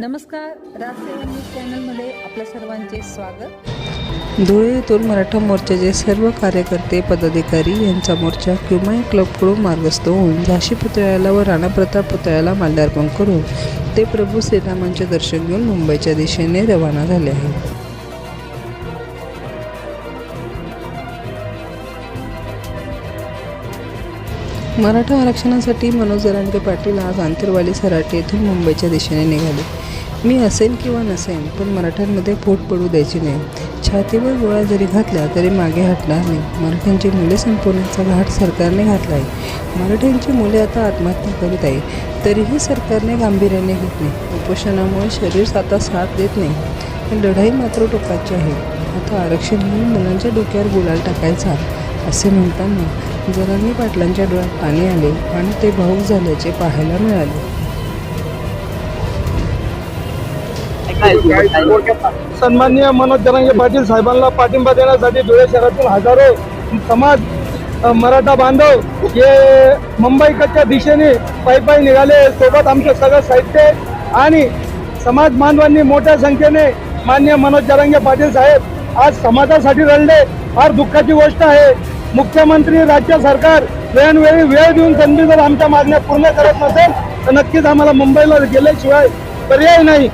नमस्कार राजसेवा न्यूज चॅनलमध्ये आपल्या सर्वांचे स्वागत. धुळे येथून मराठा मोर्चाचे सर्व कार्यकर्ते पदाधिकारी यांचा मोर्चा क्युमाय क्लबकडून मार्गस्थ होऊन झाशी पुतळ्याला व राणा प्रताप पुतळ्याला माल्यार्पण करून ते प्रभू श्रीरामांचे दर्शन घेऊन मुंबईच्या दिशेने रवाना झाले आहेत. मराठा आरक्षणासाठी मनोज जरांगे पाटील आज आंतरवाली सराटे येथून मुंबईच्या दिशेने निघाले. मी असेन किंवा नसेन पण मराठ्यांमध्ये पोट पडू द्यायची नाही. छातीवर गोळा जरी घातला तरी मागे हटणार नाही. मराठ्यांची मुले संपवण्याचा घाट सरकारने घातला आहे. मराठ्यांची मुले आता आत्महत्या करीत आहे तरीही सरकारने गांभीर्याने घेत नाही. उपोषणामुळे शरीर आता साथ देत नाही. लढाई मात्र टोकाची आहे. आता आरक्षण घेऊन मुलांच्या डोक्यावर गुलाल टाकायचा असे म्हणताना जरांनी पाटलांच्या डोळ्यात पाणी आले आणि ते भाऊक झाल्याचे पाहायला मिळाले. सन्माननीय मनोज जरांगे पाटील साहेबांना पाठिंबा देण्यासाठी धुळे शहरातील हजारो समाज मराठा बांधव हे मुंबईकडच्या दिशेने पायी पायी निघाले. सोबत आमचं सगळं साहित्य आणि समाज बांधवांनी मोठ्या संख्येने मान्य मनोज जरांगे पाटील साहेब आज समाजासाठी रडले फार दुःखाची गोष्ट आहे. मुख्यमंत्री राज्य सरकार वेळोवेळी वेळ देऊन संधी जर आमच्या मागण्या पूर्ण करत नसेल तर नक्कीच आम्हाला मुंबईला गेल्याशिवाय पर्याय नाही.